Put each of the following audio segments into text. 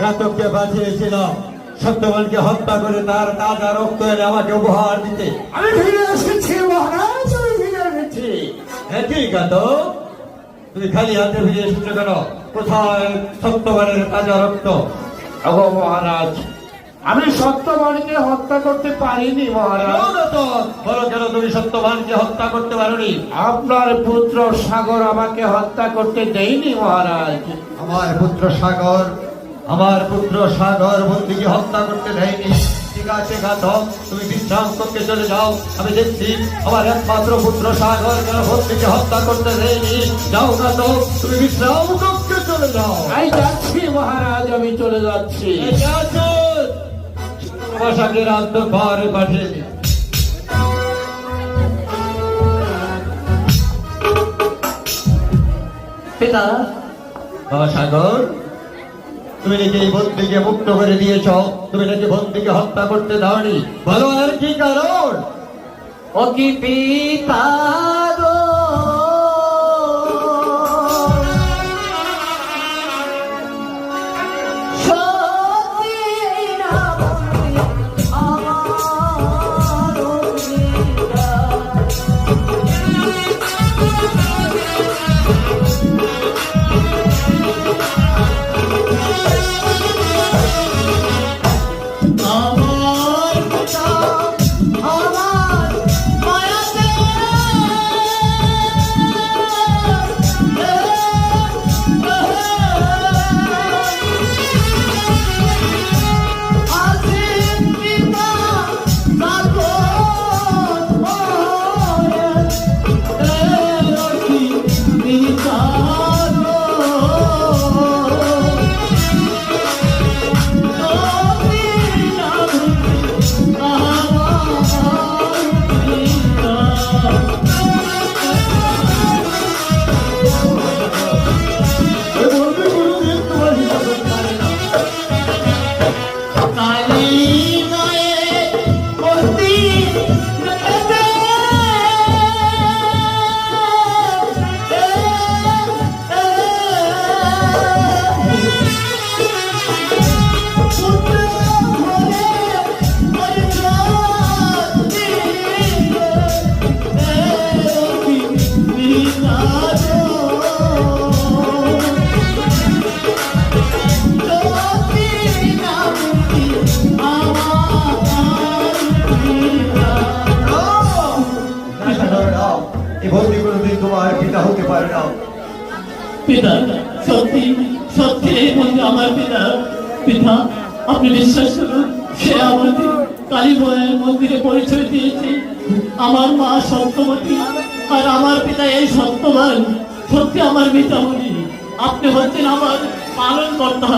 ঘাতককে বাঁচিয়েছিলাম সত্যবানকে হত্যা করে তার তাজা রক্ত এনে আমাকে উপহার দিতে। আমি ফিরে এসেছি মহারাজ আমি ফিরে এসেছি। হ্যাঁ ঠিক আছে তুমি খালি হাতে ফিরে এসেছ কেন? কোথায় সত্যবানের তাজা রক্ত? ওগো মহারাজ আমি সত্যবাণীকে হত্যা করতে পারিনি মহারাজ। বলো কেন তুমি সত্যবানকে হত্যা করতে পারোনি? আপনার পুত্র সাগর আমাকে হত্যা করতে দেয়নি মহারাজ। আমার পুত্র সাগর আমার পুত্র সাগর বন্দিকে হত্যা করতে দেয়নি। ঠিক আছে তুমি বিশ্রাম করতে চলে যাও। আমি দেখছি আমার একমাত্র পুত্র সাগর বন্দিকে হত্যা করতে দেয়নি। যাও ঘাতক তুমি বিশ্রাম করতে চলে যাও। আমি যাচ্ছি মহারাজ আমি চলে যাচ্ছি। ভাষাকে পাঠিয়ে দিন পিতা। বাবা সাগর তুমি নাকি এই মুক্ত করে দিয়েছ। তুমি নাকি বন্দিকে হত্যা করতে দাওনি? বলো আর কি কারণ? ও কি পিতা পিতা, সত্যি সত্যি এই বন্ধু আমার পিতা। পিতা, আপনি বিশ্বাস করুন, সে আমাদের কালীবয়ের মন্দিরে পরিচয় দিয়েছে। আমার মা সত্যবতী, আর আমার পিতা এই সত্যবান। সত্যি আমার পিতামণি আপনি হচ্ছেন আমার পালন কর্তা।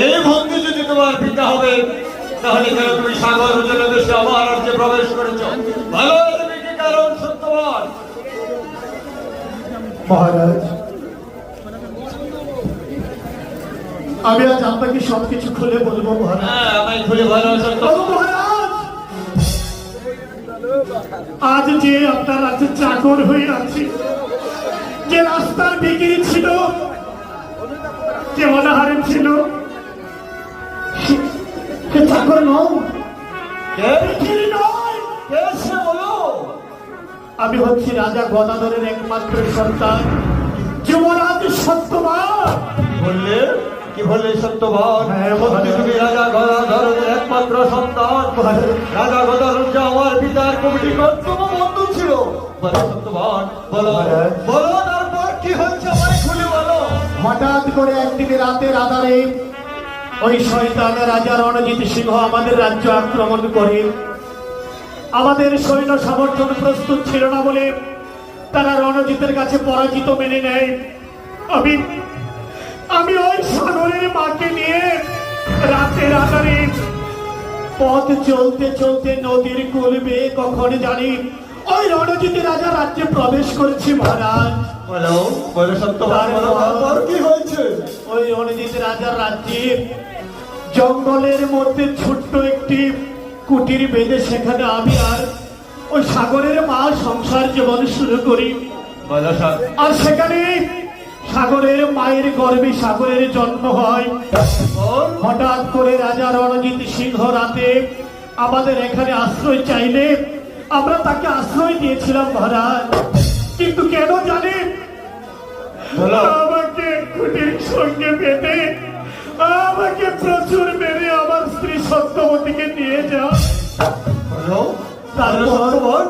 এই বন্দি যদি তোমার পিতা হবে, তাহলে কেন তুমি সাগর জলদেশে আমার রাজ্যে প্রবেশ করেছ? ভালো, তুমি কি কারণ সত্যবান? মহারাজ। আমি আজ আপনাকে সবকিছু খুলে বলব মহারাজ। হ্যাঁ খুলে ভালো মহারাজ। আজ যে আপনার রাজ্যে চাকর হয়ে আছি যে রাস্তার বিক্রি ছিল যে অনাহারে ছিল চাকর নয়। নয়। আমি হচ্ছি রাজা গদাধরের একমাত্র সন্তান। যুবরাজ সত্যবান। বললে? কি বললে সত্যবান? হ্যাঁ, তুমি রাজা গদাধরের একমাত্র সন্তান। রাজা গদাধর যে আমার পিতার কমিটি কর্তব্য বন্ধু ছিল। বলো সত্যবান বলো। বলো তারপর কি হচ্ছে আমায় খুলে বলো। হঠাৎ করে একদিন রাতের আধারে ওই শয়তান রাজা রণজিৎ সিংহ আমাদের রাজ্য আক্রমণ করে আমাদের সৈন্য সমর্থন প্রস্তুত ছিল না বলে তারা রণজিতের কাছে পরাজিত মেনে নেয়। আমি আমি ওই সাগরের মাকে নিয়ে রাতের আধারে পথ চলতে চলতে নদীর কুল বেয়ে কখন জানি ওই রণজিৎ রাজা রাজ্যে প্রবেশ করেছি মহারাজ। বলো বলো সত্যবান তারপর কি হয়েছে? ওই রণজিৎ রাজার রাজ্যে জঙ্গলের মধ্যে ছোট্ট একটি কুটির বেঁধে সেখানে আমি আর ওই সাগরের মা সংসার জীবন শুরু করি। আর সেখানে সাগরের মায়ের গর্ভে সাগরের জন্ম হয়। হঠাৎ করে রাজা রণজিৎ সিংহ রাতে আমাদের এখানে আশ্রয় চাইলে আমরা তাকে আশ্রয় দিয়েছিলাম মহারাজ। কিন্তু কেন জানেন? আমাকে কুটির সঙ্গে বেঁধে আমাকে প্রচুর মেরে আমার স্ত্রী সত্যবতীকে নিয়ে যাও। তারপর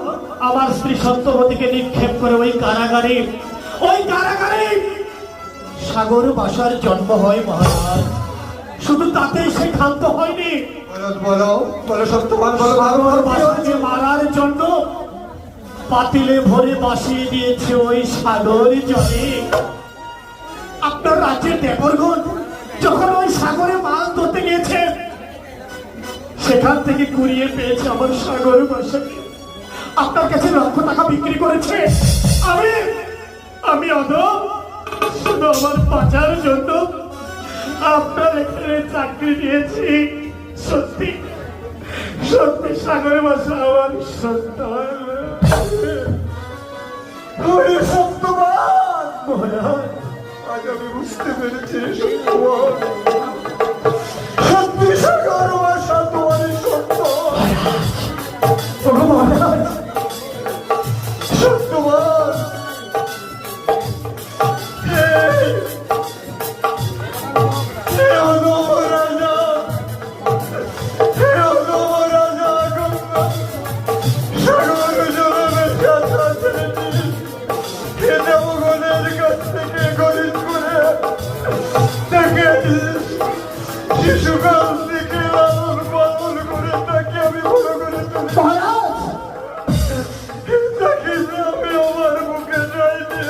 আমার স্ত্রী সত্যবতীকে নিক্ষেপ করে ওই কারাগারে। ওই কারাগারে সাগর বাসার জন্ম হয় মহারাজ। শুধু তাতেই সে ক্ষান্ত হয়নি বলো বলো সত্যবান? বাসাকে মারার জন্য পাতিলে ভরে বাসিয়ে দিয়েছে ওই সাগর জলে। আপনার রাজ্যের দেবরগণ যখন ওই সাগরে মাছ ধরতে গিয়েছে, সেখান থেকে কুড়িয়ে পেয়েছে আমার সাগর বাসাকে আপনার কাছে লক্ষ টাকা বিক্রি করেছে। আমি আমি অদ শুধু আমার বাঁচার জন্য আপনার এখানে চাকরি দিয়েছি। সত্যি সত্যি সাগরে বাসা আমার ওরে সত্যবান মহারাজ। আজ আমি বুঝতে পেরেছি সত্যি সাগর শিশুকাল থেকে লালন পালন করে তাকে আমি বড় করে তাকে আমি আমার বুকে চাইনি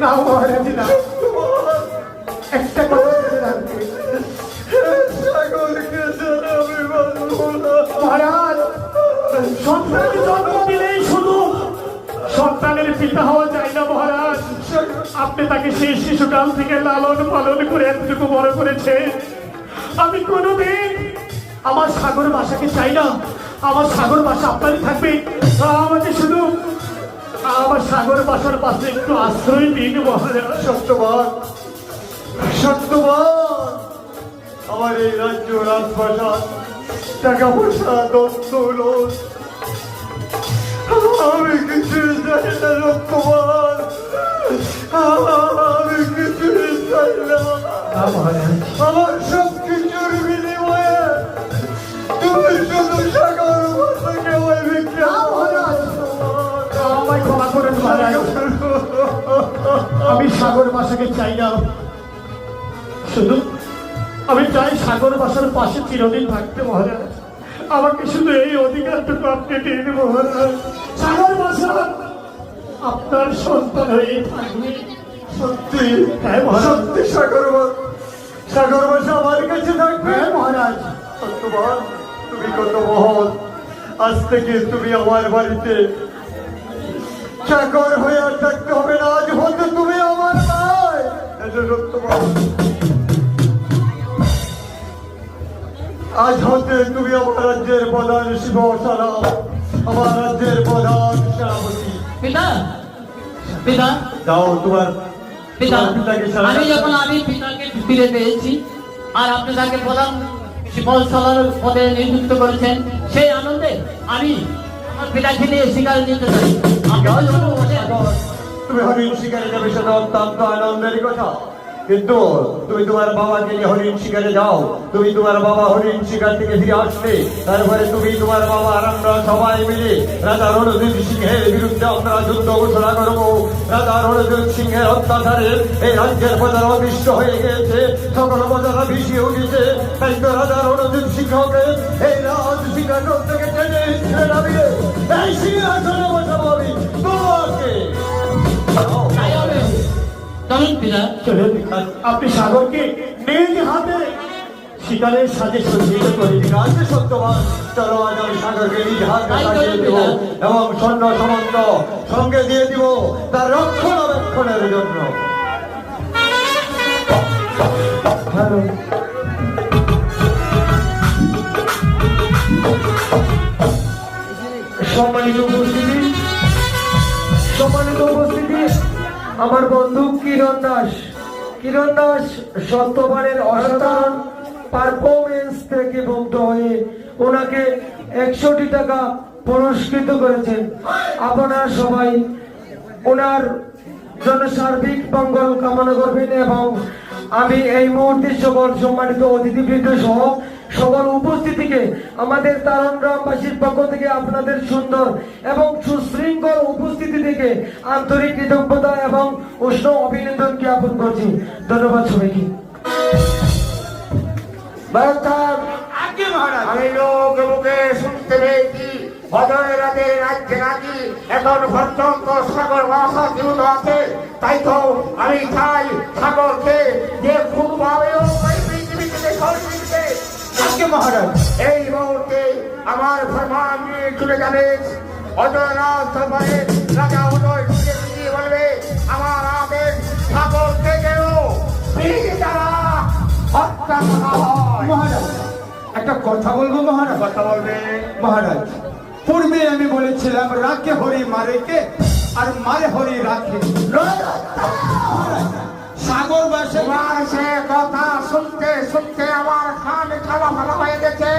না মহারাজ না একটা কথা ছাড়া আমি বাঁচব না মহারাজ সন্তান জন্ম দিলেই সন্তানের পিতা হওয়া আপনি তাকে সেই শিশুকাল থেকে লালন পালন করে এতটুকু বড় করেছে। আমি কোনোদিন আমার সাগর বাসাকে চাই না। আমার সাগর বাসা আপনারই থাকবে। আমাকে শুধু আমার সাগর বাসার পাশে একটু আশ্রয় দিন মহারাজ সত্যবান। সত্যবান। আমার এই রাজ্য রাজপ্রাসাদ, টাকা পয়সা, দত্ত আমি কিছু চাই না, সত্যবান। আমি কিছু চাই না আমার সব কিছুর বিনিময়ে তুমি শুধু সাগর ভাষাকে বিক্রি আমায় ক্ষমা মহারাজ আমি সাগর বাসাকে চাই না। শুধু আমি চাই সাগর বাসার পাশে চিরদিন থাকতে মহারাজ। আমাকে শুধু এই অধিকারটুকু আপনি দিন মহারাজ। সাগর বাসা! আপনার সন্তান হয়ে থাকবে। সত্যি। হ্যাঁ সত্যি সাগর সাগর ভাষা আমার কাছে থাকবে। হ্যাঁ মহারাজ। সত্যবান তুমি কত মহৎ। আজ থেকে তুমি আমার বাড়িতে চাকর হয়ে আর থাকতে হবে না। আজ হতে তুমি আমার নয় এটা সত্যবান। আজ হতে তুমি আমার রাজ্যের প্রধান শিব সারা আমার রাজ্যের প্রধান সেনাপতি। পিতা। পিতা দাও তোমার পিতা আমি যখন আমি পিতাকে ফিরে পেয়েছি আর আপনি তাকে প্রধান শিবসালার পদে নিযুক্ত করেছেন সেই আনন্দে আমি আমার পিতাকে নিয়ে শিকারে নিতে চাই আমি যখন তুমি হরিণ শিকারে যাবে সেটা অত্যন্ত আনন্দের কথা। কিন্তু তুমি তোমার বাবাকে নিয়ে হরিণ শিকারে যাও। তুমি তোমার বাবা হরিণ শিকার থেকে ফিরে আসলে তারপরে তুমি তোমার বাবা আর আমরা সবাই মিলে রাজা রণজিৎ সিংহের বিরুদ্ধে আমরা যুদ্ধ ঘোষণা করব। রাজা রণজিৎ সিংহের অত্যাচারে এই রাজ্যের প্রজার অদৃষ্ট হয়ে গেছে সকল প্রজারা ভিসিয়ে উঠেছে তাই তো রাজা রণজিৎ সিংহকে এই রাজ সিংহাসন থেকে টেনে ছেড়ে নামিয়ে এই সিংহাসনে বসাবো আমি তোমাকে। আপনি সাগরকে নিজ হাতে শিকারের সাজে সজ্জিত করে গাছে সত্যবান চলো আজ আমি সাগরকে নিজ হাতে সাজিয়ে দিব এবং সৈন্য সমন্ত সঙ্গে দিয়ে দিব তার রক্ষণাবেক্ষণের জন্য। হ্যালো। সম্মানিত উপস্থিতি সম্মানিত উপস্থিতি। আমার বন্ধু কিরণ দাস। কিরণ দাস সত্যবারের অসাধারণ পারফরমেন্স থেকে মুগ্ধ হয়ে ওনাকে একশোটি টাকা পুরস্কৃত করেছেন। আপনারা সবাই ওনার জন্য সার্বিক মঙ্গল কামনা করবেন এবং আমি এই মুহূর্তে সকল সম্মানিত অতিথিবৃন্দ সহ সকল উপস্থিতিকে আমাদের তারণ গ্রামবাসীর পক্ষ থেকে আপনাদের সুন্দর এবং সুশৃঙ্খল উপস্থিতি থেকে আন্তরিক কৃতজ্ঞতা এবং উষ্ণ অভিনন্দন জ্ঞাপন করছি। ধন্যবাদ সবাইকে। পেয়েছি রাজ্যে নাকি এখন পর্যন্ত সাগর ভাষা জীবিত আছে। তাই তো আমি চাই সাগরকে যে মহারাজ এই মুহূর্তে আমার ফরমান নিয়ে চলে যাবে। অজয় রাজ রাজা উদয় বলবে? আমার আদেশ সাগর থেকেও যারা হত্যা করা হয়। মহারাজ একটা কথা বলব মহারাজ? কথা বলবে। মহারাজ পূর্বে আমি বলেছিলাম রাখে হরি মারে কে আর মারে হরি রাখে। মহারাজ, সাগর বাসে। সে কথা শুনতে শুনতে আমার কান খাওয়া ভালো হয়ে গেছে।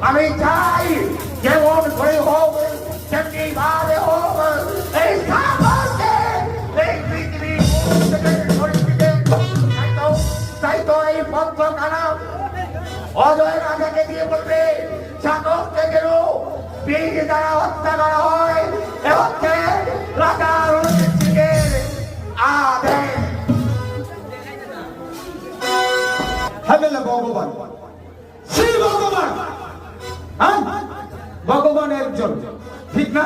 আমি চাই যেমন করে হোক, তেমনি ভাবে হোক। এই সাগরকে, এই থেকে তাই তো- এই পত্র কানা অজয় রাজাকে দিয়ে বলবে সাগর থেকে বীজ দ্বারা হত্যা করা হয়, এ হচ্ছে রাজা রণজিৎ সিংয়ের আদেশ। হেবেলা ভগবান? শ্রী ভগবান। হ্যাঁ? ভগবান একজন, ঠিক না?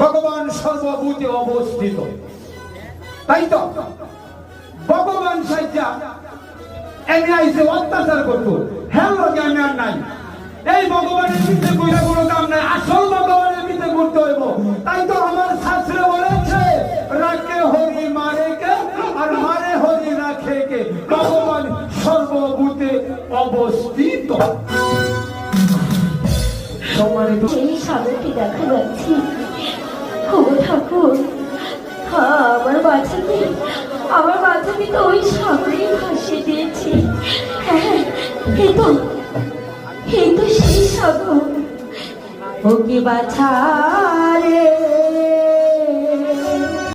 ভগবান সর্বভূতে অবস্থিত। তাই তো? ভগবান সাজ্জা এমনি আইসে অত্যাচার করতো। হ্যাঁ লোকে আমি আর নাই। এই ভগবানের পিঠে কইরা কোনো দাম নাই। আসল ভগবানের পিঠে করতে হইব। তাই তো আমার শাস্ত্রে বলেছে, রাখে হরি মারে কে, আর মারে হরি রাখে কে। ভগবান সর্বভূতে অবস্থিত। সম্মানিত সেই দেখা যাচ্ছে ও ঠাকুর আমার বাচ্চাকে আমার বাচ্চাকে তো ওই সাগরেই ভাসিয়ে দিয়েছি হ্যাঁ তো এই তো সেই সাগর। ওকে বাছা রে।